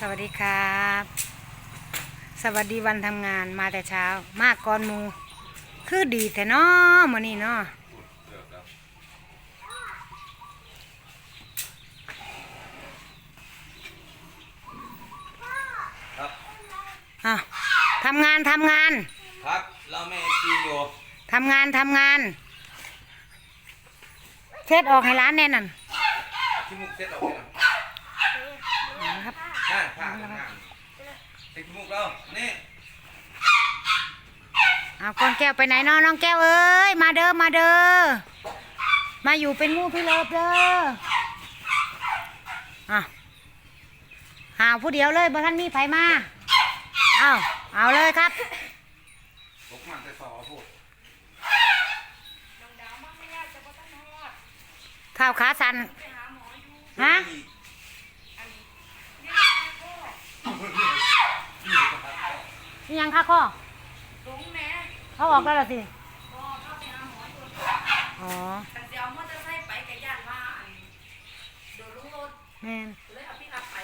สวัสดีครับ สวัสดีวันทำงานมาแต่เช้า มากก่อนหมู คือดีแต่น้อมื้อนี้เนาะอะทำงานทำงาน ครับเราไม่กินอยู่ทำงานทำงาน เช็ดออกให้ร้านแน่นั่นที่มุกเซ็ตออกไปแล้ว นะครับนั่นผ้าข้างหน้าเซ็ตที่มุกเรานี่เอาก้อนแก้วไปไหนเน้องน้องแก้วเอ้ยมาเด้อมาเด้อมาอยู่เป็นหมู่พี่เลิฟเด้ออะหาวผู้เดียวเลยบ่ท่านมีไผมาเอาเอาเลยครับตกมันแต่สอพูดข้าวขาสันฮะ ยังค่าข้อเขาออกแล้วเหรอสิอ๋อคันสิเอามอเตอร์ไซค์ไปกับย่านว่าอันโดนลุงรถแม่นเลยเอาพี่รับไป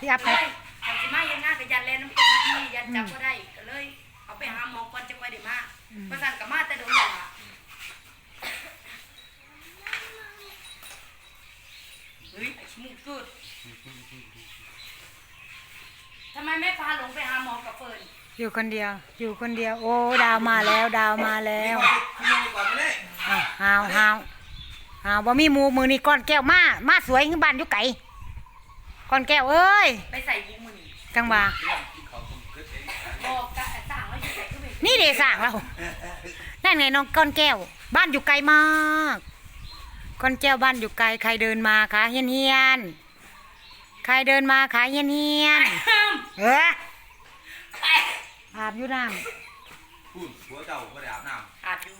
พี่อัพเลไปยคันสิมาเฮ็ดงานกับย่านแลน้ำตกที่ย่านจับบ่ได้ก็เลย เอาไปหาหมอก่อนจะไปได้มาประสานกับมาแต่โดนแล้วล่ะเฮ้ยไอ้ชิมุกสุด ทำไมไม่พาหลงไปหาหมอกับเฟิร์นอยู่คนเดียว อยู่คนเดียว โอ้ ดาวมาแล้ว ดาวมาแล้วที่มุกก่อนไม่ได้อ้าวหาวหาวหาวบ่มีหมูมือนี่ก้อนแก้วมา มาสวยขึ้นบ้านอยู่ไก่ก้อนแก้วเอ้ย ไปใส่บุ้งมือนี่จังหวะเรื่องกินของผมคือเองบอกกะสั่งแล้วอยู่ใส่ก็ไม่นี่เดสั่งเรานั่นไงน้องก้อนแก้ว บ้านอยู่ไกลมาก ก้อนแก้วบ้านอยู่ไกล ใครเดินมาขาเฮียนเฮียน ใครเดินมาขาเฮียนเฮียนเอออาบอยู่น้พูดหัวเจ้าก็ได้อาบน้อาจดู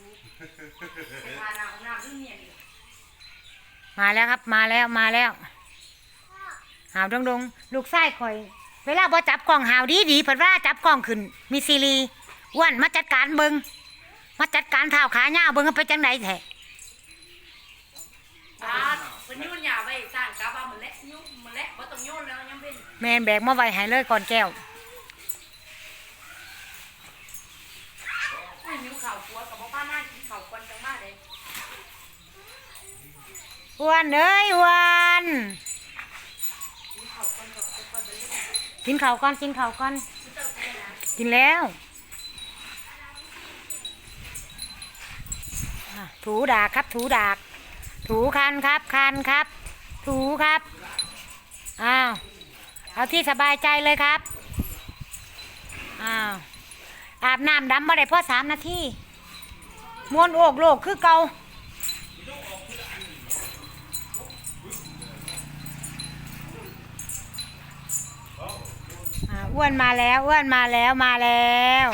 พาน้ำน้ำเรื่องเนี่ยดิำมาแล้วครับมาแล้วมาแล้วหาวดงดงลูกไส้คอย เวลาบ่จับกล้องหาวดีดีเพิ่นว่าจับกล้องขึ้น มีซีรีอ้วนมาจัดการเบิงมาจัดการเท้าขาหน้าเบิงเอาไปจังไดแท้ ต้องยุ่นแล้วยังเป็นแม่นแบกมาไว้ให้เลยก่อนแก้วอุ้ยหิวข่าวปัวกับพ่อป้านั่งกินข่าวก่อนจังมาเลยอ้วนเอ้ยอ้วนกินข่าวก่อนก่อนก่อนไปเลยกินข้าวก่อนกินข้าวก่อนคุณเจ้ากินนะกินแล้วอะถูดากครับ ถูดาก ถูคันครับคันครับ ถูครับ อ้าว เอาที่สบายใจเลยครับ อ้าว อาบน้ำดำมาได้พอสามนาทีมวนโอกโลกคือเกาอ้วนมาแล้วอ้วนมาแล้วมาแล้ว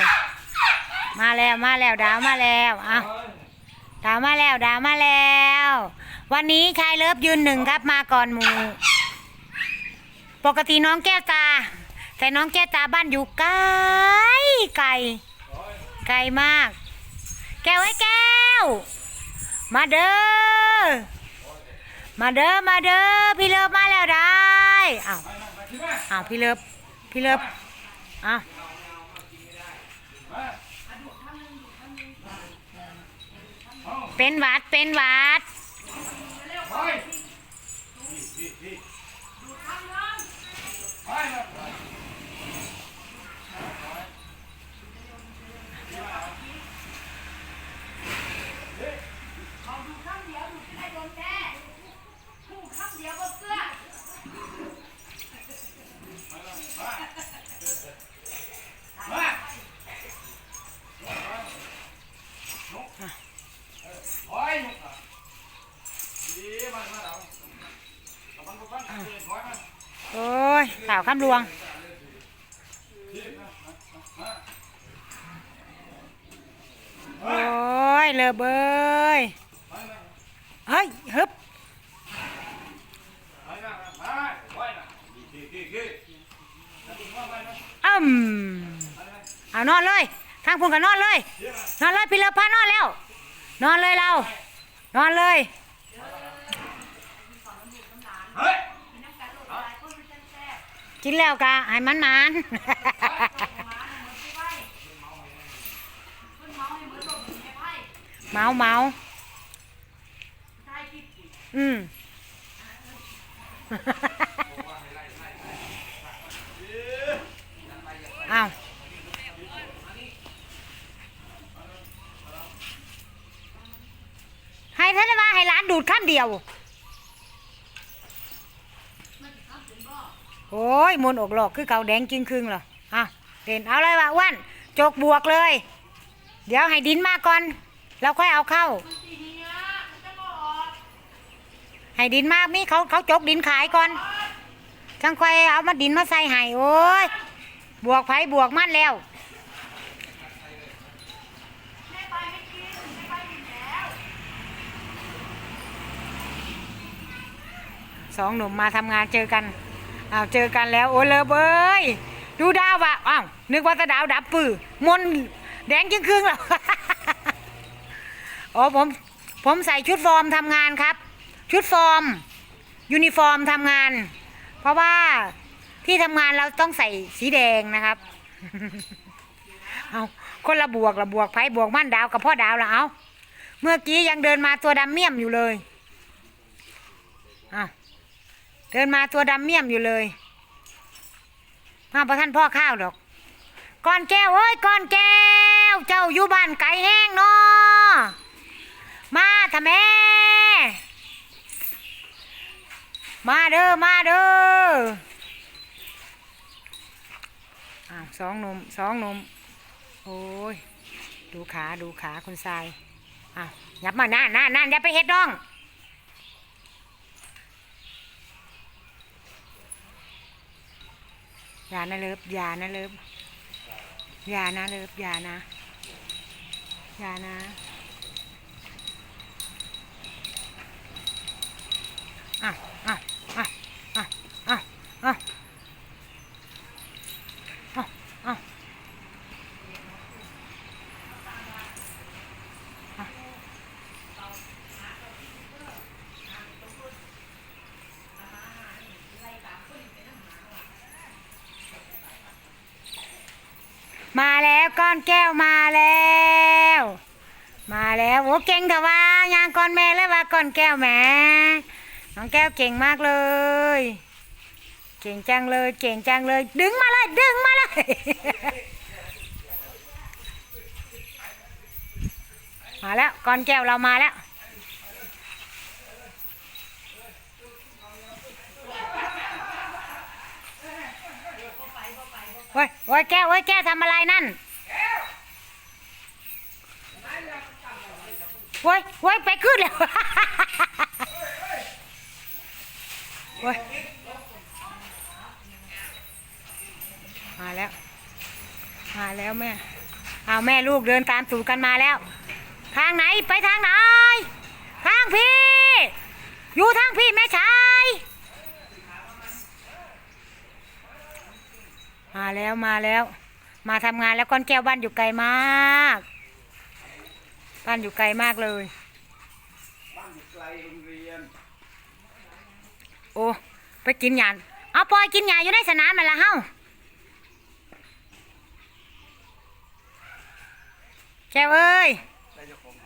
มาแล้วมาแล้วดาวมาแล้วอะดาวมาแล้วดาวมาแล้ว วันนี้ชายเลิฟยืนหนึ่งครับมาก่อนหมู ปกติน้องแก้วตา แต่น้องแก้วตาบ้านอยู่ไกลไกลไกลมาก แก้วไอ้แก้ว มาเด้อมาเด้อมาเด้อพี่เลิฟมาแล้วได้อ้าวอ้าวพี่เลิฟพี่เลิฟอ้าวเป็นวัดเป็นวัด เอาดูข้างเดียวดูที่ได้โดนแท้ถูกข้างเดียวก็เสื้อ โอ้ยมุกอะดีมันมาเอาเอามันก็ฟังเสียงคอยมัน โอ้ยสาวข้ามลวง โอ้ยเลอเบยเฮ้ยฮึบอ้ำเอานอนเลย ทางพุ่งกันนอนเลย นอนเลยพี่เลิฟพานอนแล้ว นอนเลยเรา นอนเลย กินแล้วกะให้มันมันเมาเมาอืมเอาให้เท่านว่าให้ร้านดูดข้ามเดียว โอ้ยมนต์อกหลอกคือเกาแดงจริงครึ่งเหรออะเด่นเอาเลยว่ะอ้วนจกบวกเลย เดี๋ยวให้ดินมาก่อนแล้วค่อยเอาเข้า ให้ดินมากมีเขาเขาจกดินขายก่อนจังค่อยเอามาดินมาใส่ให้โอ้ยบวกไผบวกมั่นแล้วสองหนุ่มมาทำงานเจอกัน อ้าวเจอกันแล้วโอ้เลิฟเอ้ยดูดาวว่ะอ้าวนึกว่าจะดาวดับปื้อมนแดงจึงครึ่งแล้วอ๋อผมผมใส่ชุดฟอร์มทำงานครับ ชุดฟอร์ม ยูนิฟอร์มทำงาน เพราะว่าที่ทำงานเราต้องใส่สีแดงนะครับเอาคนละบวกละบวกไพ่บวกมั่นดาวกับพ่อดาวละเอาเมื่อกี้ยังเดินมาตัวดำเมี่ยมอยู่เลยเอา เดินมาตัวดำเมี่ยมอยู่เลยมาประท่านพ่อข้าวดอกก้อนแก้วเอ้ยก้อนแก้ว เจ้าอยู่บ้านไก่แห้งเนาะมาทำแม่มาเด้อมาเด้ออ้าวสองนมสองนมโอ้ยดูขาดูขาคุณทรายอ้าวยับมาหนั่นนั่นนั่นอย่าไปเฮ็ดน้อง อย่านะเลิฟอย่านะเลิฟอย่านะเลิฟอย่านะอย่านะอะอะอะอะอะอะอะอะมาแล้วก้ อนแก้วมาแล้ว มาแล้วโอ้เก่งแต่ว่ายางก้อนแม่เลยว่าก้อนแก้วแม่น้องแก้วเก่งมากเลย เก่งจังเลย เก่งจังเลย ดึงมาเลย ดึงมาเลย มาแล้วก้อนแก้วเรามาแล้วโอ้ยโอ้ยแก้วโอ้ยแก้วทำอะไรนั่น โอ้ยโอ้ยไปขึ้นแล้วโอ้ยมาแล้ว มาแล้วแม่ เอาแม่ลูกเดินตามสู่กันมาแล้ว ทางไหนไปทางไหน ทางพี่ อยู่ทางพี่แม่ชาย มาแล้วมาแล้ว มาทำงานแล้วก้อนแก้วบ้านอยู่ไกลมาก บ้านอยู่ไกลมากเลย บ้านอยู่ไกลโรงเรียน โอ้ ไปกินหยาเอาปล่อยกินหยาอยู่ในสนามมาละเฮ้าแก้วเอ้ย ได้เจ้าของ เ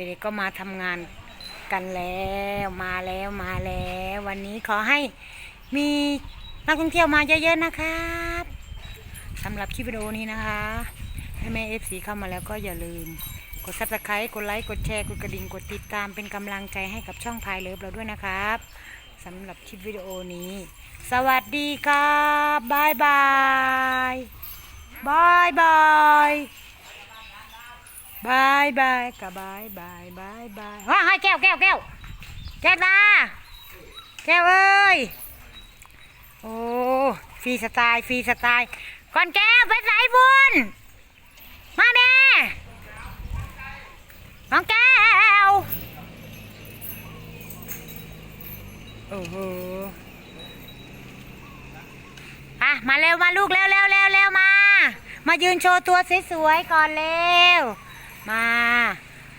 ด็กๆก็มาทำงานกันแล้วมาแล้วมาแล้ว วันนี้ขอให้มีนักท่องเที่ยวมาเยอะๆนะครับสำหรับคลิปวิดีโอนี้นะคะให้แม่เอฟซีเข้ามาแล้วก็อย่าลืม กดซับสไครต์กดไลค์กดแชร์กดกระดิ่งกดติดตามเป็นกำลังใจให้กับช่องพายเลิฟเราด้วยนะครับสำหรับคลิปวิดีโอนี้ สวัสดีครับบายบายบายบาย บายบายกับบายบายบายบายว้าให้แก้วแก้วแก้วแก้วตาแก้วเอ้ย โอ้ฟรีสไตล์ฟรีสไตล์ก่อนแก้วไปสายบุญมาแม่น้องแก้ว โอ้โหอะมาเร็วมาลูกเร็วเร็วเร็วเร็วมา มายืนโชว์ตัวสวยๆก่อนเร็ว มา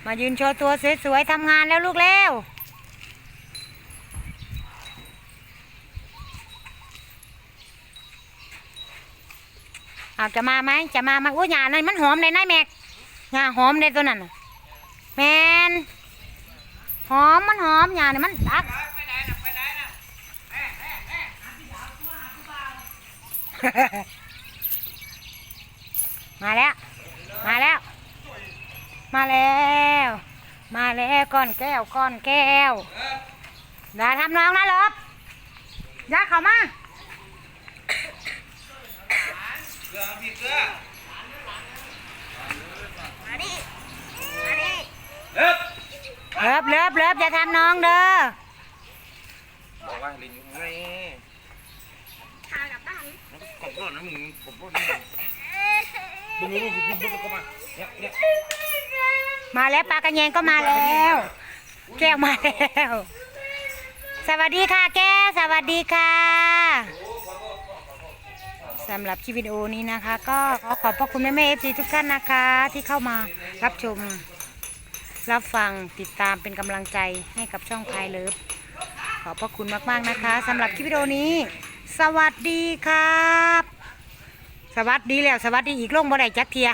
มายืนโชว์ตัวสวยๆทำงานแล้วลูกเร็วเอาจะมาไหมจะมาไหมอุ้ยหยานั่นมันหอมเลยนายแม็กหยาหอมเลยตัวนั้นแมนหอมมันหอมหยาเนี่ยมันตักมาแล้ว มาแล้ว มาแล้ว มาแล้วก้อนแก้วก้อนแก้วอย่าทำน้องนะลบอย่าเข้ามาเกลือพี่เกลือมาดิมาดิเลิกเลิบเลิบเลิบอย่าทำน้องเด้อบอกว่าลินอยู่ไงทางกลับบ้านกบรถนะมึงกบรถนะมึงมึงมึงมึงมึงก็มาเนี่ยเนี่ย มาแล้วปลากระแยงก็มาแล้ว แก้วมาแล้ว สวัสดีค่ะ แก้วสวัสดีค่ะสำหรับคลิปวิดีโอนี้นะคะ ก็ขอขอบพระคุณแม่แม่เอฟซีทุกท่านนะคะ ที่เข้ามารับชม รับฟังติดตามเป็นกำลังใจให้กับช่องพายเลิฟขอบพระคุณมากๆนะคะสำหรับคลิปวิดีโอนี้ สวัสดีครับ สวัสดีแล้ว สวัสดีอีกลงบ่ได้จักเทีย